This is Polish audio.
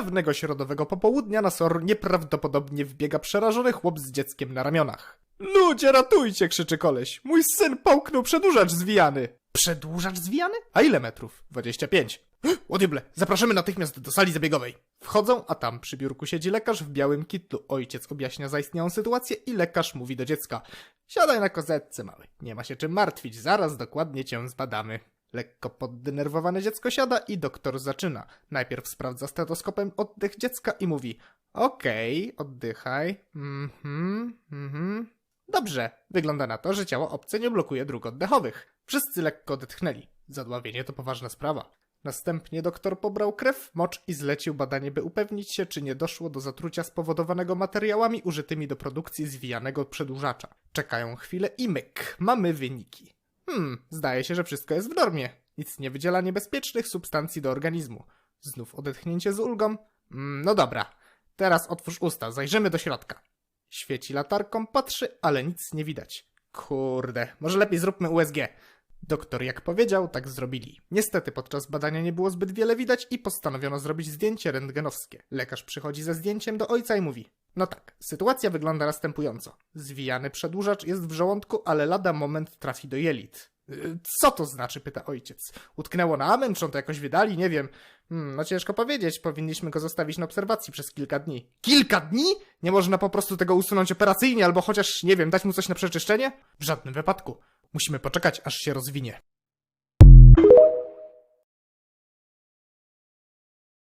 Pewnego środowego popołudnia na SOR nieprawdopodobnie wbiega przerażony chłop z dzieckiem na ramionach. Ludzie, ratujcie! krzyczy koleś. Mój syn połknął przedłużacz zwijany. Przedłużacz zwijany? A ile metrów? 25. O diable, zapraszamy natychmiast do sali zabiegowej. Wchodzą, a tam przy biurku siedzi lekarz w białym kitlu. Ojciec objaśnia zaistniałą sytuację i lekarz mówi do dziecka. Siadaj na kozetce, mały. Nie ma się czym martwić, zaraz dokładnie cię zbadamy. Lekko poddenerwowane dziecko siada i doktor zaczyna. Najpierw sprawdza stetoskopem oddech dziecka i mówi Okej, oddychaj. Mhm, mhm. Dobrze, wygląda na to, że ciało obce nie blokuje dróg oddechowych. Wszyscy lekko odetchnęli. Zadławienie to poważna sprawa. Następnie doktor pobrał krew, mocz i zlecił badanie, by upewnić się, czy nie doszło do zatrucia spowodowanego materiałami użytymi do produkcji zwijanego przedłużacza. Czekają chwilę i myk. Mamy wyniki. Hmm, zdaje się, że wszystko jest w normie. Nic nie wydziela niebezpiecznych substancji do organizmu. Znów odetchnięcie z ulgą. Mm, no dobra, teraz otwórz usta, zajrzymy do środka. Świeci latarką, patrzy, ale nic nie widać. Kurde, może lepiej zróbmy USG. Doktor jak powiedział, tak zrobili. Niestety podczas badania nie było zbyt wiele widać i postanowiono zrobić zdjęcie rentgenowskie. Lekarz przychodzi ze zdjęciem do ojca i mówi: No tak, sytuacja wygląda następująco. Zwijany przedłużacz jest w żołądku, ale lada moment trafi do jelit. "Y, Co to znaczy? pyta ojciec. Utknęło na amen, czy on to jakoś wydali? Nie wiem. Hmm, no ciężko powiedzieć, powinniśmy go zostawić na obserwacji przez kilka dni. Kilka dni? Nie można po prostu tego usunąć operacyjnie, albo chociaż, nie wiem, dać mu coś na przeczyszczenie? W żadnym wypadku. Musimy poczekać, aż się rozwinie.